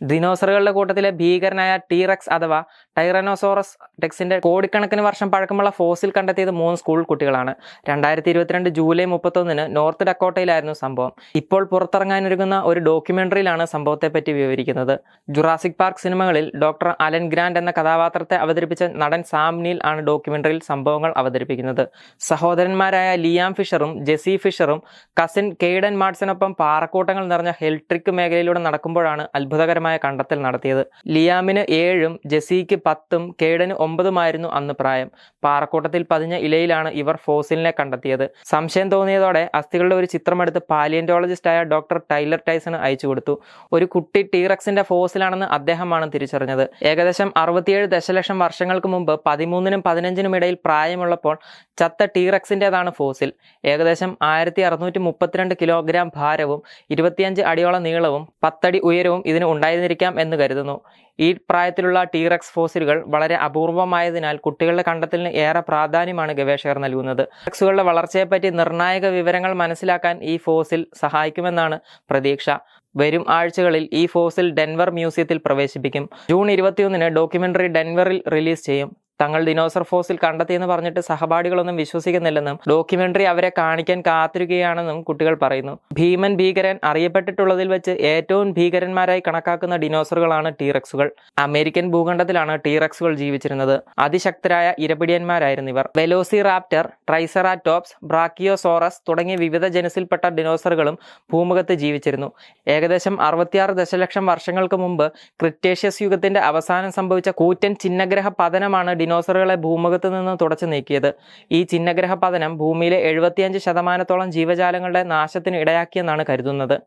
ദിനോസറുകളുടെ കൂട്ടത്തിലെ ഭീകരനായ ടീറക്സ് അഥവാ ടൈറനോസോറസ് ടെക്സിന്റെ കോടിക്കണക്കിന് വർഷം പഴക്കമുള്ള ഫോസിൽ കണ്ടെത്തിയത് മൂന്ന് സ്കൂൾ കുട്ടികളാണ്. രണ്ടായിരത്തി ഇരുപത്തിരണ്ട് ജൂലൈ മുപ്പത്തൊന്നിന് നോർത്ത് ഡക്കോട്ടയിലായിരുന്നു സംഭവം. ഇപ്പോൾ പുറത്തിറങ്ങാനൊരുങ്ങുന്ന ഒരു ഡോക്യുമെന്ററിയിലാണ് സംഭവത്തെപ്പറ്റി വിവരിക്കുന്നത്. ജുറാസിക് പാർക്ക് സിനിമകളിൽ ഡോക്ടർ അലൻ ഗ്രാൻഡ് എന്ന കഥാപാത്രത്തെ അവതരിപ്പിച്ച നടൻ സാം നീൽ ആണ് ഡോക്യുമെന്ററിയിൽ സംഭവങ്ങൾ അവതരിപ്പിക്കുന്നത്. സഹോദരന്മാരായ ലിയാം ഫിഷറും ജെസി ഫിഷറും കസിൻ കെയ്ഡൻ മാർട്സിനൊപ്പം പാറക്കൂട്ടങ്ങൾ നിറഞ്ഞ ഹെൽട്രിക് മേഖലയിലൂടെ നടക്കുമ്പോഴാണ് അത്ഭുതകരമായ കണ്ടെത്തൽ നടത്തിയത്. ലിയാമിന് ഏഴും ജെസിക്ക് പത്തും കേഡന് ഒമ്പതുമായിരുന്നു അന്ന് പ്രായം. പാറക്കൂട്ടത്തിൽ പതിഞ്ഞ ഇലയിലാണ് ഇവർ ഫോസിലിനെ കണ്ടെത്തിയത്. സംശയം തോന്നിയതോടെ അസ്ഥികളുടെ ഒരു ചിത്രമെടുത്ത് പാലിയന്റോളജിസ്റ്റായ ഡോക്ടർ ടൈലർ ടൈസണ് അയച്ചു കൊടുത്തു. ഒരു കുട്ടി ടീറക്സിന്റെ ഫോസിലാണെന്ന് അദ്ദേഹമാണ് തിരിച്ചറിഞ്ഞത്. ഏകദേശം അറുപത്തിയേഴ് ദശലക്ഷം വർഷങ്ങൾക്ക് മുമ്പ് പതിമൂന്നിനും പതിനഞ്ചിനും ഇടയിൽ പ്രായമുള്ളപ്പോൾ ചത്ത ടീറക്സിന്റെതാണ് ഫോസിൽ. ഏകദേശം ആയിരത്തി അറുന്നൂറ്റി മുപ്പത്തിരണ്ട് കിലോഗ്രാം ഭാരവും ഇരുപത്തിയഞ്ച് അടിയോളം നീളവും പത്തടി ഉയരവും ഇതിന് ഉണ്ടായിരുന്നിരിക്കാം എന്ന് കരുതുന്നു. ഈ പ്രായത്തിലുള്ള ടീറക്സ് ഫോസിലുകൾ വളരെ അപൂർവമായതിനാൽ കുട്ടികളുടെ കണ്ടെത്തലിന് ഏറെ പ്രാധാന്യമാണ് ഗവേഷകർ നൽകുന്നത്. ടീറക്സുകളുടെ വളർച്ചയെപ്പറ്റി നിർണായക വിവരങ്ങൾ മനസ്സിലാക്കാൻ ഈ ഫോസിൽ സഹായിക്കുമെന്നാണ് പ്രതീക്ഷ. വരും ആഴ്ചകളിൽ ഈ ഫോസിൽ ഡെൻവർ മ്യൂസിയത്തിൽ പ്രവേശിപ്പിക്കും. ജൂൺ ഇരുപത്തിയൊന്നിന് ഡോക്യുമെന്ററി ഡെൻവറിൽ റിലീസ് ചെയ്യും. തങ്ങൾ ദിനോസർ ഫോസിൽ കണ്ടെത്തിയെന്ന് പറഞ്ഞിട്ട് സഹപാഠികളൊന്നും വിശ്വസിക്കുന്നില്ലെന്നും ഡോക്യുമെന്ററി അവരെ കാണിക്കാൻ കാത്തിരിക്കുകയാണെന്നും കുട്ടികൾ പറയുന്നു. ഭീമൻ ഭീകരൻ അറിയപ്പെട്ടിട്ടുള്ളതിൽ വെച്ച് ഏറ്റവും ഭീകരന്മാരായി കണക്കാക്കുന്ന ഡിനോസറുകളാണ് ടീറക്സുകൾ. അമേരിക്കൻ ഭൂഖണ്ഡത്തിലാണ് ടീറക്സുകൾ ജീവിച്ചിരുന്നത്. അതിശക്തരായ ഇരപിടിയന്മാരായിരുന്നു ഇവർ. വെലോസി റാപ്റ്റർ ട്രൈസറാറ്റോപ്സ് ബ്രാക്കിയോസോറസ് തുടങ്ങിയ വിവിധ ജനസിൽപ്പെട്ട ഡിനോസറുകളും ഭൂമുഖത്ത് ജീവിച്ചിരുന്നു. ഏകദേശം അറുപത്തിയാറ് ദശലക്ഷം വർഷങ്ങൾക്ക് മുമ്പ് ക്രിറ്റേഷ്യസ് യുഗത്തിന്റെ അവസാനം സംഭവിച്ച കൂറ്റൻ ചിഹ്നഗ്രഹ പതനമാണ് ഡിനോസറുകളെ ഭൂമുഖത്ത് നിന്ന് തുടച്ചു നീക്കിയത്. ഈ ചിഹ്നഗ്രഹ പതനം ഭൂമിയിലെ എഴുപത്തിയഞ്ച് ശതമാനത്തോളം ജീവജാലങ്ങളുടെ നാശത്തിന് ഇടയാക്കിയെന്നാണ് കരുതുന്നത്.